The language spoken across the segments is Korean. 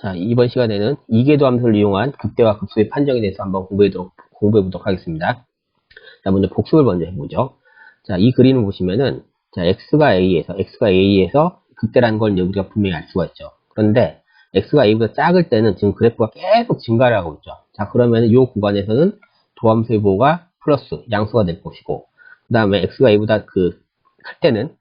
자, 이번 시간에는 이계도 함수를 이용한 극대와 극소의 판정에 대해서 한번 공부해보도록, 공부해 보도록 하겠습니다. 자, 먼저 복습을 먼저 해보죠. 자, 이 그림을 보시면은, 자, x가 a에서, x가 a에서 극대라는 걸 우리가 분명히 알 수가 있죠. 그런데, x가 a보다 작을 때는 지금 그래프가 계속 증가를 하고 있죠. 자, 그러면 이 구간에서는 도함수의 보호가 플러스, 양수가 될 것이고, 그 다음에 x가 a보다 그, 클 때는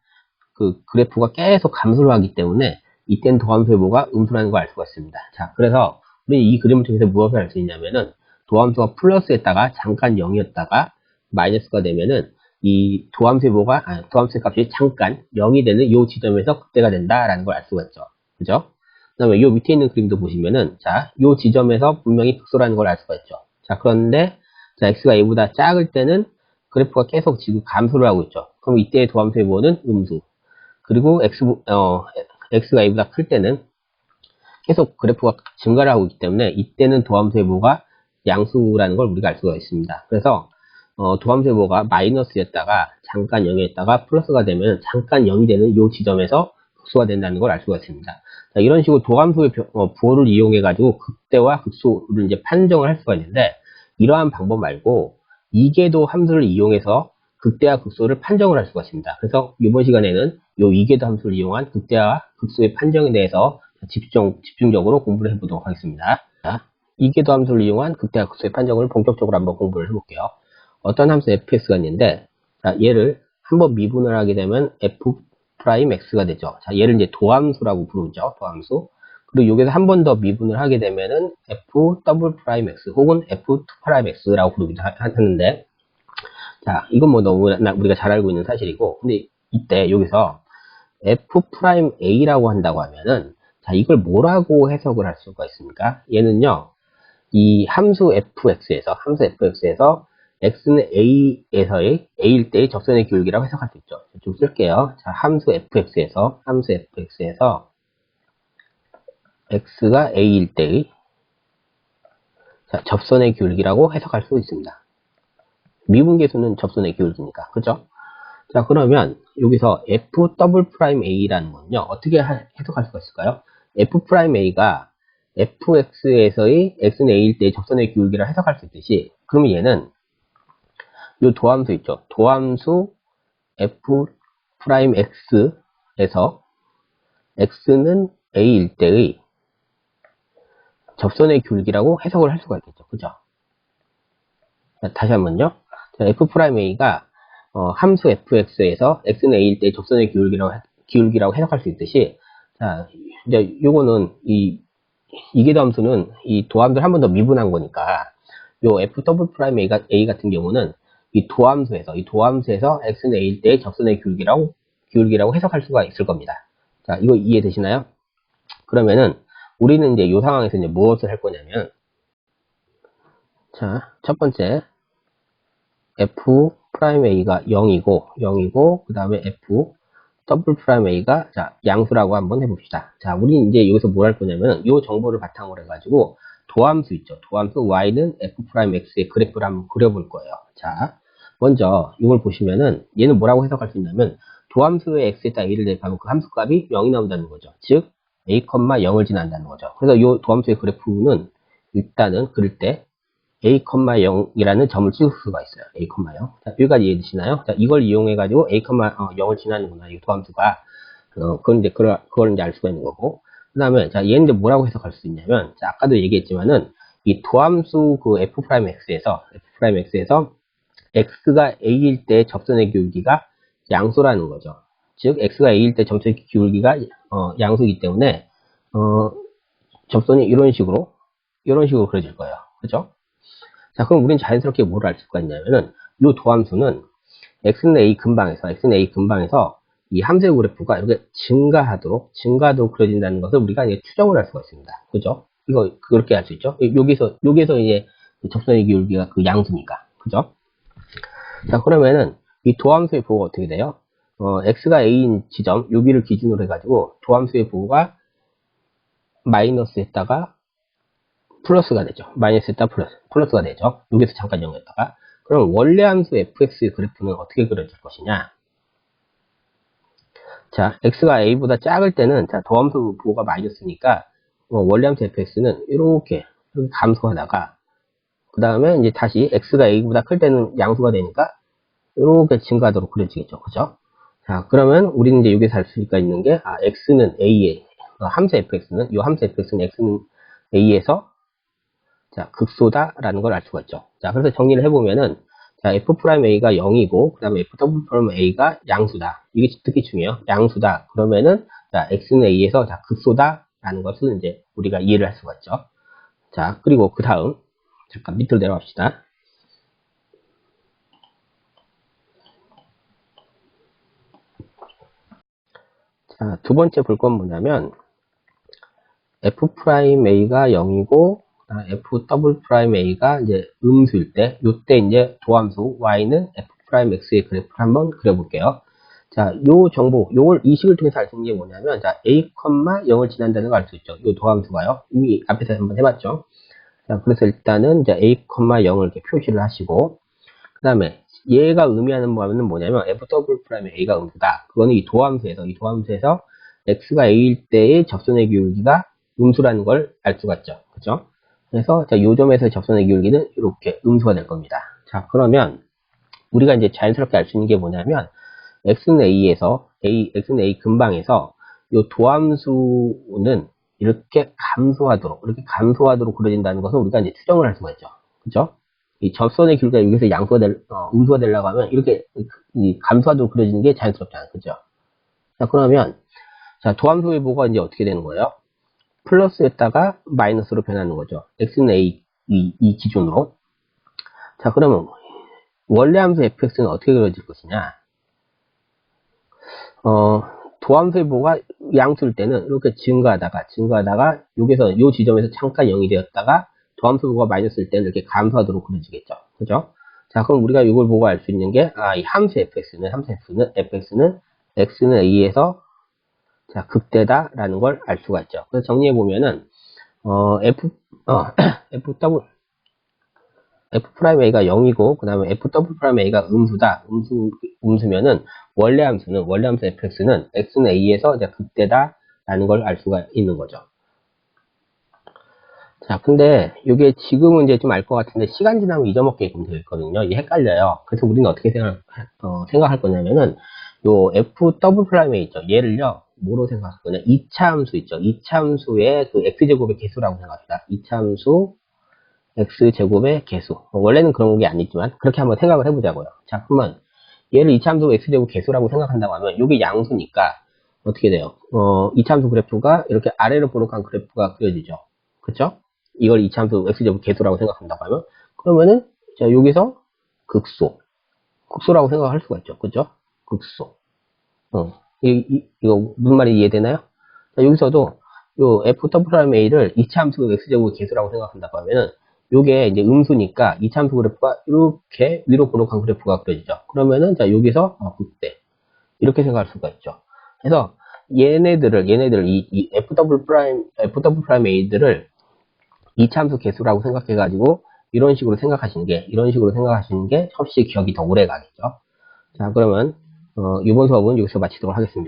그 그래프가 계속 감소를 하기 때문에 이땐 도함수의보가 음수라는 걸 알 수가 있습니다. 자, 그래서 우리 이 그림을 통해서 무엇을 알 수 있냐면은 도함수가 플러스였다가 잠깐 0이었다가 마이너스가 되면은 이 도함수의보가 아, 도함수의 값이 잠깐 0이 되는 이 지점에서 극대가 된다라는 걸 알 수가 있죠. 그죠? 그 다음에 이 밑에 있는 그림도 보시면은 자, 이 지점에서 분명히 극소라는 걸 알 수가 있죠. 자, 그런데 자, x가 a보다 작을 때는 그래프가 계속 지금 감소를 하고 있죠. 그럼 이때의 도함수의 보호는 음수. 그리고 x, 어, x가 a보다 클 때는 계속 그래프가 증가를 하고 있기 때문에 이때는 도함수의 보가 양수라는 걸 우리가 알 수가 있습니다. 그래서 어, 도함수의 보가 마이너스였다가 잠깐 0이었다가 플러스가 되면 잠깐 0이 되는 이 지점에서 극소가 된다는 걸 알 수가 있습니다. 자, 이런 식으로 도함수의 어, 부호를 이용해 가지고 극대와 극소를 이제 판정을 할 수가 있는데 이러한 방법 말고 이계도 함수를 이용해서 극대와 극소를 판정을 할 수가 있습니다. 그래서 이번 시간에는 이 이계도 함수를 이용한 극대와 극소의 판정에 대해서 집중, 집중적으로 공부를 해보도록 하겠습니다. 자, 이계도 함수를 이용한 극대와 극소의 판정을 본격적으로 한번 공부를 해볼게요. 어떤 함수 fx가 있는데, 자, 얘를 한번 미분을 하게 되면 f 프라임 x가 되죠. 자, 얘를 이제 도함수라고 부르죠. 도함수. 그리고 여기서 한 번 더 미분을 하게 되면은 f 더블 프라임 x 혹은 f 2 프라임 x라고 부르기도 하는데, 자, 이건 뭐 너무 우리가 잘 알고 있는 사실이고, 근데 이때 여기서 f'a라고 한다고 하면은, 자, 이걸 뭐라고 해석을 할 수가 있습니까? 얘는요, 이 함수 fx에서, 함수 fx에서 x는 a에서의 a일 때의 적선의 기울기라고 해석할 수 있죠. 좀 쓸게요. 자, 함수 fx에서, 함수 fx에서 x가 a일 때의 자, 접선의 기울기라고 해석할 수 있습니다. 미분계수는 접선의 기울기니까. 그죠? 자, 그러면 여기서 f 더블 프라임 a라는 건요. 어떻게 해석할 수가 있을까요? f 프라임 a가 fx에서의 x는 a일 때의 접선의 기울기를 해석할 수 있듯이 그러면 얘는 이 도함수 있죠. 도함수 f 프라임 x에서 x는 a일 때의 접선의 기울기라고 해석을 할 수가 있겠죠. 그죠? 자, 다시 한번요. F'a가 어, 함수 fx에서 x는 a일 때 접선의 기울기라고, 기울기라고 해석할 수 있듯이 자 이제 요거는 이 이계도 함수는 이 도함수를 한 번 더 미분한 거니까 요 f w'a가 a 같은 경우는 이 도함수에서 이 도함수에서 x는 a일 때 접선의 기울기라고 기울기라고 해석할 수가 있을 겁니다. 자 이거 이해되시나요? 그러면은 우리는 이제 이 상황에서 이제 무엇을 할 거냐면 자 첫 번째 f 프라임 a가 0이고 0이고 그 다음에 f 더블 프라임 a가 자 양수라고 한번 해봅시다. 자 우리 이제 여기서 뭘 할 거냐면 이 정보를 바탕으로 해가지고 도함수 있죠. 도함수 y는 f 프라임 x의 그래프를 한번 그려볼 거예요. 자 먼저 이걸 보시면은 얘는 뭐라고 해석할 수 있냐면 도함수의 x에다 a를 대입하면 그 함수 값이 0이 나온다는 거죠. 즉 a, 0을 지난다는 거죠. 그래서 이 도함수의 그래프는 일단은 그릴 때 a,0이라는 점을 찍을 수가 있어요. a,0. 자, 여기까지 이해되시나요? 자, 이걸 이용해 가지고 a,0을 지나는구나. 이 도함수가. 어, 그건 이제, 그걸, 그걸 이제 알 수가 있는 거고. 그 다음에, 자, 얘는 이제 뭐라고 해석할 수 있냐면, 자, 아까도 얘기했지만은, 이 도함수 그 f'x에서, f'x에서, x가 a일 때 접선의 기울기가 양수라는 거죠. 즉, x가 a일 때 접선의 기울기가, 어, 양수이기 때문에, 어, 접선이 이런 식으로, 이런 식으로 그려질 거예요. 그죠? 자, 그럼 우리는 자연스럽게 뭘 알 수가 있냐면은, 이 도함수는 x는 a 근방에서, x는 a 근방에서 이 함수의 그래프가 이렇게 증가하도록, 증가하도록 그려진다는 것을 우리가 이제 추정을 할 수가 있습니다. 그죠? 이거, 그렇게 할 수 있죠? 여기서, 여기서 이제 접선의 기울기가 그 양수니까. 그죠? 자, 그러면은 이 도함수의 보호가 어떻게 돼요? 어, x가 a인 지점, 여기를 기준으로 해가지고 도함수의 보호가 마이너스 했다가 플러스가 되죠. 마이너스에다 플러스, 플러스가 되죠. 여기서 잠깐 0이었다가. 그럼 원래 함수 fx의 그래프는 어떻게 그려질 것이냐? 자, x가 a보다 작을 때는 자, 도함수 부호가 마이너스니까 어, 원래 함수 fx는 이렇게, 이렇게 감소하다가 그 다음에 이제 다시 x가 a보다 클 때는 양수가 되니까 이렇게 증가하도록 그려지겠죠. 그죠? 자, 그러면 우리는 이제 여기서 알 수가 있는 게, 아, x는 a에, 어, 함수 fx는, 이 함수 fx는 x는 a에서, 자, 극소다라는 걸 알 수가 있죠. 자, 그래서 정리를 해보면은, 자, f'a가 0이고, 그 다음에 f'a가 양수다. 이게 특히 중요해요. 양수다. 그러면은, 자, x는 a에서, 자, 극소다라는 것을 이제 우리가 이해를 할 수가 있죠. 자, 그리고 그 다음, 잠깐 밑으로 내려갑시다. 자, 두 번째 볼 건 뭐냐면, f'a가 0이고, f'a가 이제 음수일 때, 요때 이제 도함수 y는 f'x의 그래프를 한번 그려볼게요. 자, 요 정보, 요걸 이식을 통해서 알 수 있는 게 뭐냐면, 자, a, 0을 지난다는 걸 알 수 있죠. 요 도함수가요. 이미 앞에서 한번 해봤죠. 자, 그래서 일단은 이제 a, 0을 이렇게 표시를 하시고, 그 다음에 얘가 의미하는 바는 뭐냐면 f 더블 프라임의 a가 음수다. 그거는 이 도함수에서 이 도함수에서 x가 a일 때의 접선의 기울기가 음수라는 걸 알 수가 있죠. 그죠? 그래서 자, 요 점에서 접선의 기울기는 이렇게 음수가 될 겁니다. 자, 그러면 우리가 이제 자연스럽게 알 수 있는 게 뭐냐면 x는 a에서 a x는 a 근방에서 요 도함수는 이렇게 감소하도록 이렇게 감소하도록 그려진다는 것은 우리가 이제 추정을 할 수가 있죠. 그죠? 이 접선의 길이가 여기서 양수가 될, 어, 음수가 되려고 하면 이렇게 이 감소하도록 그려지는 게 자연스럽잖아요. 그죠? 자, 그러면, 자, 도함수 의 보가 이제 어떻게 되는 거예요? 플러스였다가 마이너스로 변하는 거죠. x는 a, 이, 이 기준으로. 자, 그러면, 원래 함수 fx는 어떻게 그려질 것이냐? 어, 도함수 의 보가 양수일 때는 이렇게 증가하다가, 증가하다가, 여기서, 요 지점에서 잠깐 0이 되었다가, 도함수가 마이너스일 때는 이렇게 감소하도록 그려지겠죠. 그죠? 자, 그럼 우리가 이걸 보고 알 수 있는 게, 아, 이 함수 fx는, 함수 fx는, fx는, x는 a에서, 자, 극대다라는 걸 알 수가 있죠. 그래서 정리해 보면은, 어, f, 어, f w, f 프라임 a가 0이고, 그 다음에 f w 프라임 a가 음수다. 음수, 음수면은, 원래 함수는, 원래 함수 fx는, x는 a에서, 이제 극대다라는 걸 알 수가 있는 거죠. 자, 근데 이게 지금은 이제 좀 알 것 같은데 시간 지나면 잊어먹게끔 되어 있거든요. 이게 헷갈려요. 그래서 우리는 어떻게 생각, 어, 생각할 거냐면은 요 f 더블 프라임 에 있죠. 얘를요. 뭐로 생각할 거냐? 2차 함수 있죠. 2차 함수의 그 x제곱의 개수라고 생각합니다. 2차 함수 x제곱의 개수. 어, 원래는 그런 게 아니지만 그렇게 한번 생각을 해보자고요. 자, 그러면 얘를 2차 함수 x제곱 개수라고 생각한다고 하면 이게 양수니까 어떻게 돼요? 어, 2차 함수 그래프가 이렇게 아래로 보록한 그래프가 그려지죠. 그쵸? 이걸 이차함수 x제곱 개수라고 생각한다고 하면 그러면은 자 여기서 극소 극소라고 생각할 수가 있죠 그죠 극소 어 이, 이, 이거 무슨 말이 이해되나요? 자 여기서도 요 f 더블 a를 이차함수 x제곱 개수라고 생각한다고 하면은 요게 이제 음수니까 이차함수 그래프가 이렇게 위로 보록한 그래프가 그려지죠. 그러면은 자 여기서 어, 극대. 이렇게 생각할 수가 있죠. 그래서 얘네들을 얘네들을 이, 이 f 더블 프라임 f 더블 프라임 a들을 이참수 개수라고 생각해 가지고 이런 식으로 생각하시는 게 이런 식으로 생각하시는 게 훨씬 기억이 더 오래 가겠죠. 자 그러면 어, 이번 수업은 여기서 마치도록 하겠습니다.